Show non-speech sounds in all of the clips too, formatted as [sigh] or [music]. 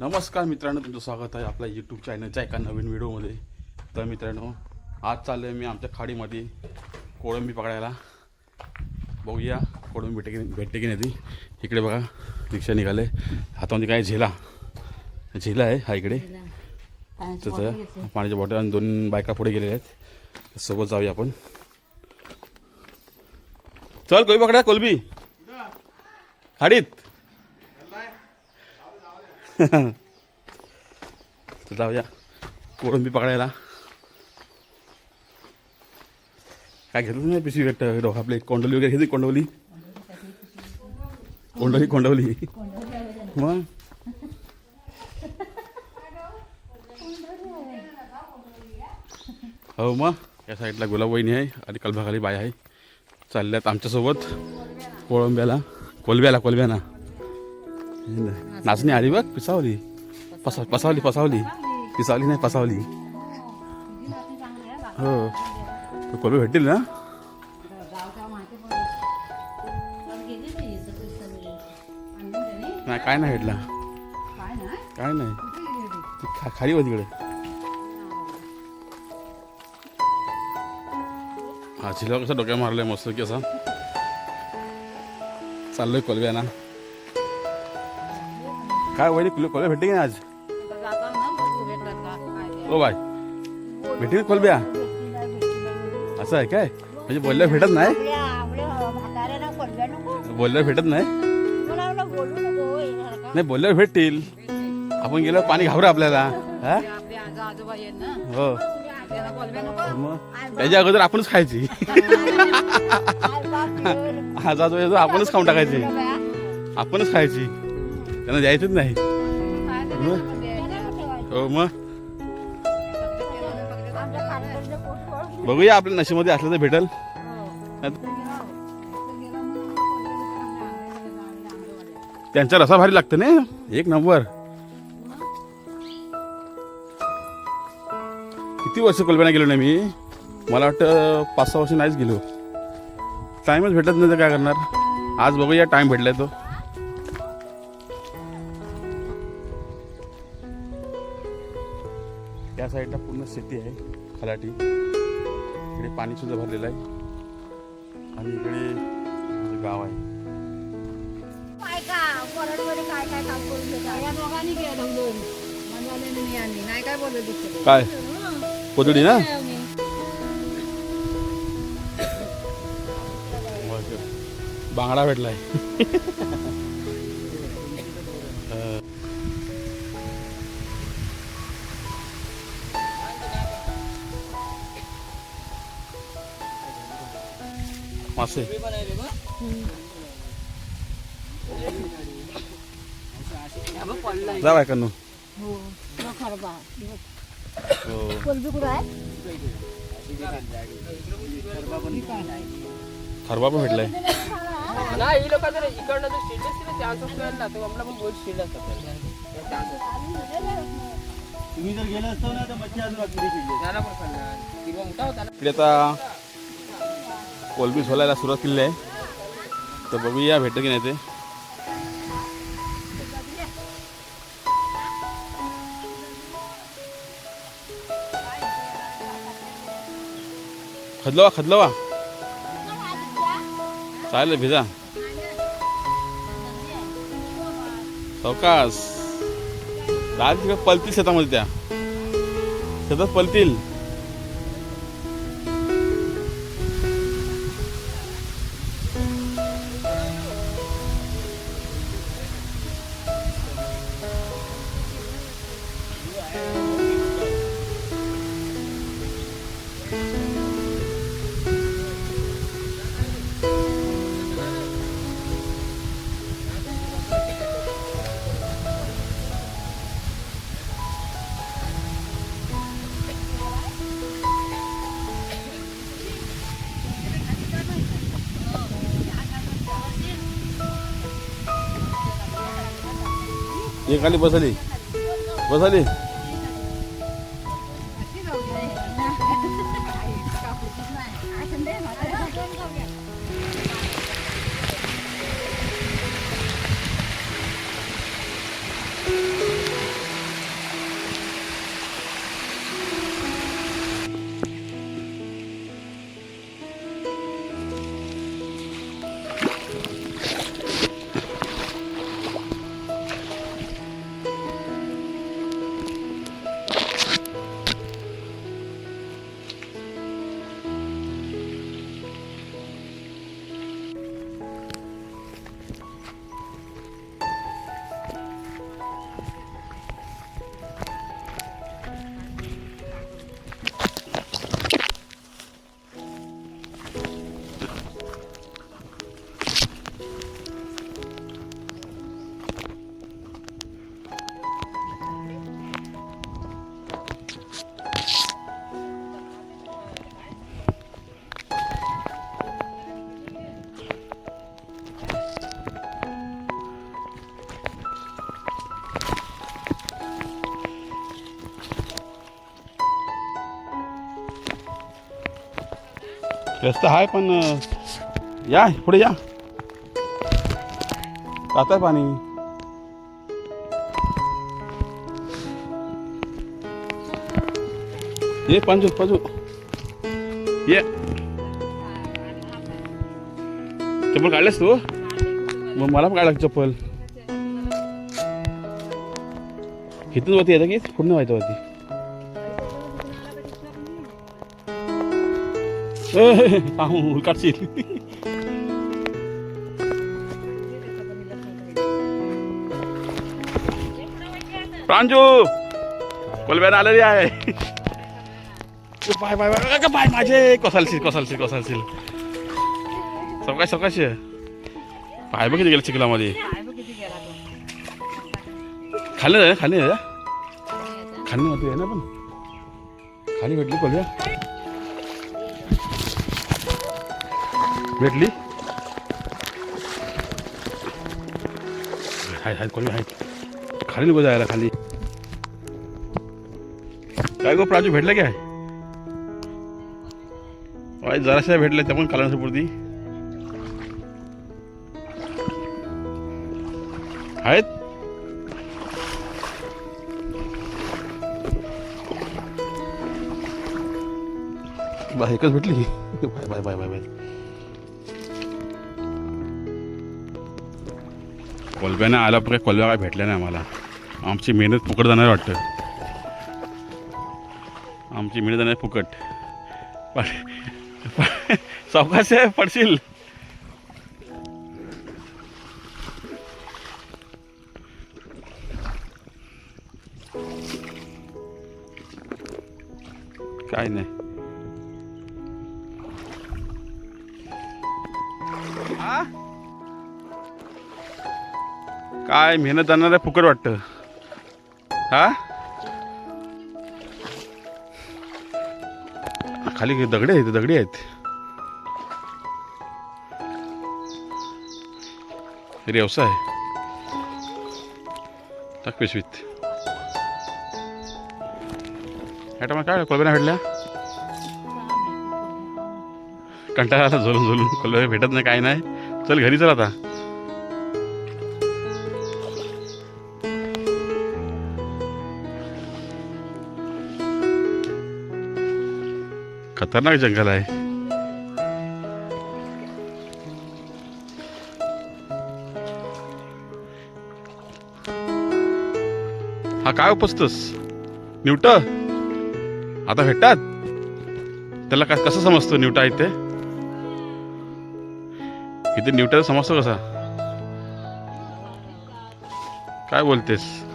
नमस्कार मित्रांनो तुमचं स्वागत आहे आपल्या यूट्यूब चॅनलच्या एका नवीन व्हिडिओमध्ये. तर मित्रांनो आज चाललो आहे मी आमच्या खाडीमध्ये कोळंबी पकडायला. बघूया कोळंबी भेटे की भेटते की नाही ती. इकडे बघा रिक्षा निघाले. हातामध्ये काय झेला? झेला आहे हा इकडे. त्याचं पाण्याच्या बॉटल आणि दोन बायका पुढे गेलेल्या आहेत. सोबत जाऊया आपण. चल कोळी पकडा कोलबी खाडीत. तर जाऊया कोळंबी पकडायला काय घेतलं नाही पिशवी भेट आपले कोंडवली वगैरे घेतली कोंडवली कोंडवली कोंडवली मग हो मग या साईडला गुलाब वहिनी आहे आणि कलभाखाली बाय आहे चालल्यात आमच्यासोबत कोळंब्याला कोलब्याला कोलब्याना नाचणी आली बघ पिसावली पसा पसावली पसावली पिसावली नाही पसावली हो कोबी भेटतील ना नाही काय नाही भेटला काय नाही खा खाली होती तिकडे हा झिला कसा डोक्या मारलाय मस्त की असा चाललोय कोलब्याना काय वहिनी कुल कोलब्या भेटते की नाही आज? ओ बाय भेटेल कोलब्या असं आहे काय? म्हणजे बोलल्या भेटत नाही? बोलल्या भेटत नाही? नाही बोलल्यावर भेटतील. आपण गेलो पाणी घाबरं आपल्याला. हा? हो. मग त्याच्या अगोदर आपणच खायची. [laughs] आज आज आपणच खाऊन टाकायची. आपणच खायची. त्यांना द्यायचंच नाही. हो मग? बघूया आपल्या नशेमध्ये असलं तर भेटल. त्यांचा रसा भारी लागतं ना. एक नंबर. किती वर्ष कोलब्याना गेलो नाही मी? मला वाटतं पाच सहा वर्ष नाहीच गेलो. टाईमच भेटत नाही तर काय करणार? आज बघूया टाईम भेटलाय तो. त्या साईडला पूर्ण शेती आहे खलाटी. इकडे पाणी सुद्धा भरलेलं आहे. आणि इकडे गाव आहे. काय कोथडी ना? बांगडा भेटलाय. [laughs] मासे जा बाय कन्नू. हो मग खरबा पण भेटलाय. नाही ही लोक जर इकडनं जर शिल्ड असतील ना चान्स असतो ना तर आपला पण बहुत शिल्ड असतात. तुम्ही जर गेला असतो ना तर मच्छी अजून ना इकडे आता कोलबी सोलायला सुरुवात केली आहे तर बघूया भेटतं की नाही ते खदलवा खदलवा। चालेल भिजा। सावकाश राज तिकडे पलतील शेतामध्ये त्या शेतात पलतील एक खाली बसली बसली रस्ता आहे पण या पुढे या. जात आहे पाणी. ये पंजू पंजू. ये. चप्पल काढलेस तू? मग मला पण काढला चप्पल. इथून वरती येतं की? पूर्ण व्हायचं वरती ए, थांब, काढशील प्रांजू कोलब्यानं आलेली आहे ओ, बाय बाय बाय का बाय माझे कोसालशील कोसालशील कोसालशील सवकाश सवकाश पाय बघ गेलं चिखलामध्ये खाली जाय खाली जाय खाली नव्हती आहे ना पण खाली भेटली कोलब्या भेटली? हाय हाय कोणी हाय? खाली नको जायला खाली. काय गो प्राजू भेटलं काय वाय जराशा भेटल्या त्या पण कालांपुरती आहेत? बाय एकच भेटली bye bye bye bye bye. कोलब्याने आला पण काही कोलब्या काय भेटल्या नाही आम्हाला. आमची मेहनत फुकट जाणार वाटतं. आमची मेहनत जाणार फुकट. पण सावकाश आहे पडशील. काय नाही. काय मेहनत जाणार आहे फुकट वाटतं. हा? खाली दगडे आहेत दगडी आहेत. व्यवसाय टाक पिशवीत. हॅटा मग काय कोलब्या भेटल्या? कंटाळा झोलून झोलून. कोलब्या भेटत नाही काय नाही. चल घरी चल आता. खतरनाक जंगल आहे. हा काय उपसतोस? न्यूट आता भेटतात? त्याला काय कसं समजतो न्यूटा इथे? इथे न्यूटा समजतो कसा? काय बोलतेस?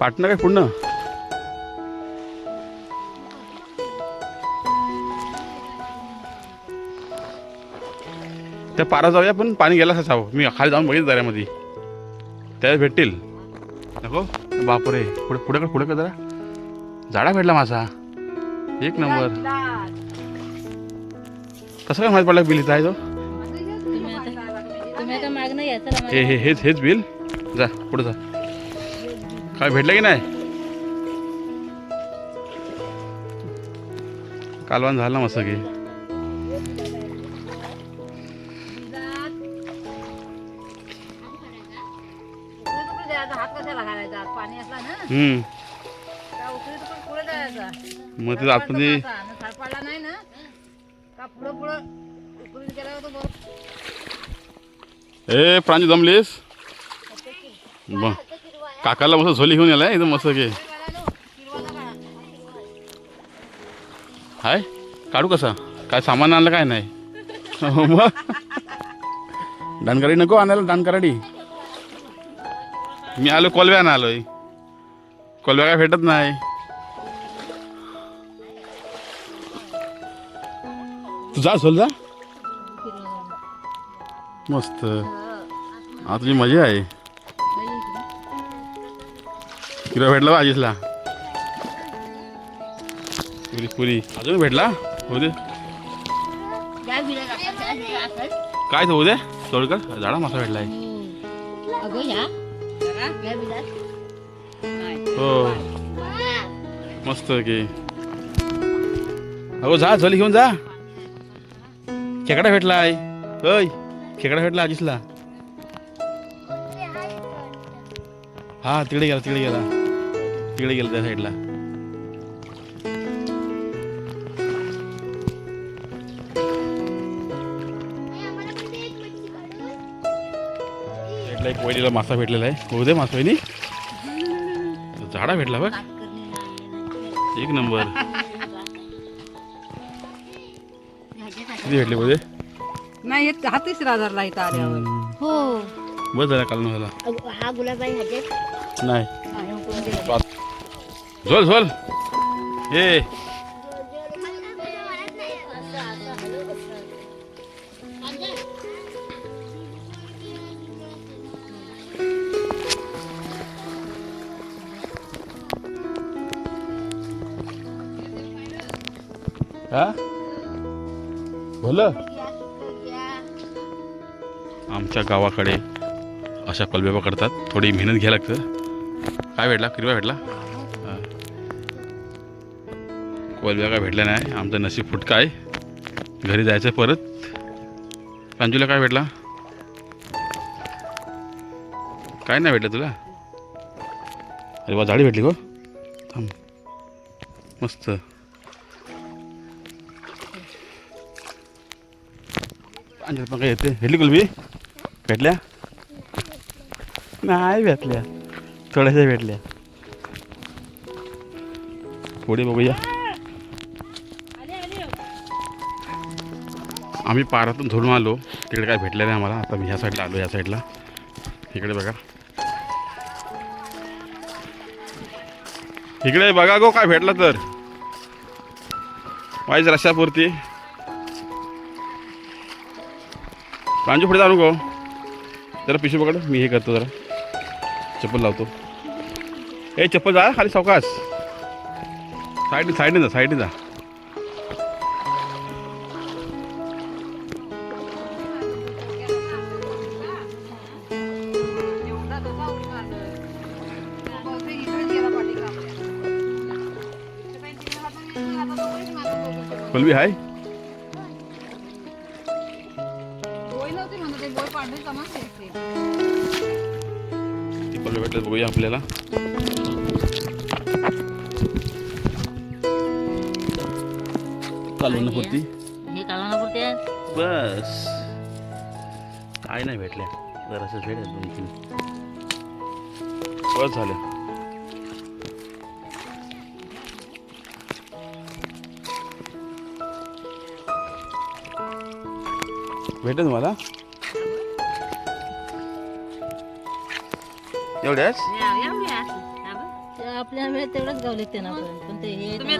पाटणं काय पुढनं त्या पारा जाऊया पण पाणी गेला असावं मी खाली जाऊन बघितलं दऱ्यामध्ये. त्यावेळेस भेटतील. नको? बापरे. पुढे पुढे कर पुढे कर जरा. झाडा भेटला माझा. एक नंबर. कसं काय माहीत पडलं बिल इथं आहे तो? हे हे हेच हेच बिल. जा पुढे जा. काय भेटलं की नाही? कालवान झालं ना मस्त की. हात कशाला पाणी असला ना मग ते आतमध्ये ना ए प्राणी जमलीस? ब काकाला मस्त झोली घेऊन याला एकदम मस्त की. हाय काढू कसा? काय सामान आणलं काय नाही? हो मग? दानकराडी नको आणायला दानकराडी. मी आलो कोलव्यानं आलोय. कोलव्या काय भेटत नाही. तू जा झोल जा. मस्त. आता तुझी मजा आहे. किलो भेटला आजीसला पुरी पुरी. अजून भेटला? होऊ दे. काय होऊ दे? चोळकर झाडा मासा भेटलाय. हो. मस्त की. अगो जा झोली घेऊन जा. खेकडा भेटलाय. होय. खेकडा भेटला आजीसला. हा तिकडे गेला तिकडे गेला. तिकडे गेला त्या साईडला. साईडला एक वहिनीला मासा भेटलेला आहे. हो दे मासा वहिनी. झाडा भेटला बघ. एक नंबर. किती भेटले बोलते नाही एक हा तिसरा धरला इथं आल्यावर. हो. बस झाला काल झाला. हा गुलाब आहे ह्याच्यात नाही दे. झोल झोल. ए हा? आमच्या गावाकडे अशा कलबे पकडतात थोडी मेहनत घ्यायला लागतं. काय भेटला? किरवा भेटला? हा. काय भेटल्या नाही. आमचं नशीब फुटका आहे. घरी जायचं परत. प्रांजूला काय भेटला? काय नाही भेटलं तुला? अरे वा झाडी भेटली गो. थांब. मस्त. अंजल पण काय येते भेटली कुलबी? भेटल्या? नाही भेटल्या. थोड्याशा भेटल्या. पुढे बघूया. आम्ही पारातून धरून आलो. तिकडे काय भेटलं नाही आम्हाला. आता मी ह्या साईडला आलो ह्या साईडला. इकडे बघा. इकडे बघा गो काय भेटलं तर. वाईज रशापुरती प्रांजू पुढे जाणू गो जरा पिशवी पकड. मी हे करतो जरा. चप्पल लावतो. ए चप्पल जा खाली सावकाश. साईडने साईडने जा साईडने जा. पलवी हाय. भेटलं बघूया आपल्याला. चालू ना होती. हे काढा पुरते. बस. काय नाही भेटल्या जरासं भेट दोन तीन बस झालं. भेटेल मला एवढ्याच? आपल्या वेळेत तेवढंच गावले ते ना पण पण ते हे तुम्ही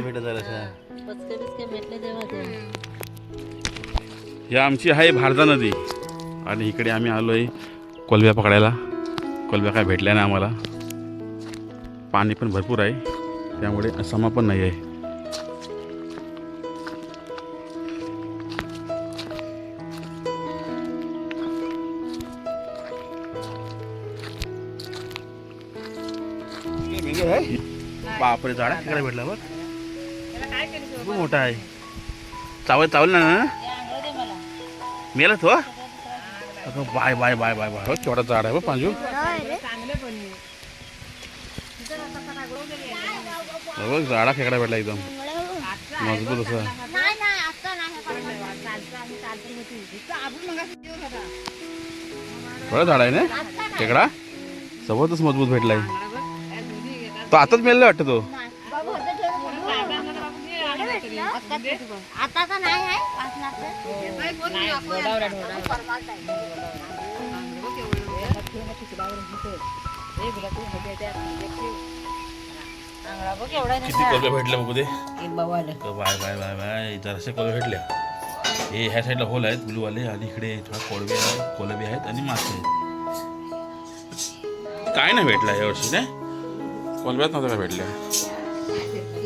भेटत जरासं. पचके बिचके भेटले तेव्हा ते. ही आमची आहे भारदा नदी. आणि इकडे आम्ही आलो आहे कोलब्या पकडायला. कोलब्या काय भेटल्या नाही आम्हाला. पाणी पण भरपूर आहे. त्यामुळे समा पण नाही आहे. बापरे झाडा तिकडे भेटला बघ. खूप मोठा आहे. चावल चावल ना मेला. तो अगं bye bye bye bye bye. हो केवढा झाड आहे बघ पांजू. हो बघ झाडा खेकडा भेटला एकदम. मजबूत असं. बरं झाड आहे ना? खेकडा? सोबतच मजबूत भेटलाय. तो आताच मेलला वाटतं तो? आता नाही आहे किती कोलब्या भेटल्या बघू दे बाय बाय बाय बाय. जराशा कोलब्या भेटल्या. हे ह्या साईडला होल आहेत ब्लूवाले आणि इकडे थोडा कोळबे आहे कोलबे आहेत आणि मासे आहेत. काय नाही भेटला यावर्षी नाही? कोलब्यात नव्हत्या काय भेटल्या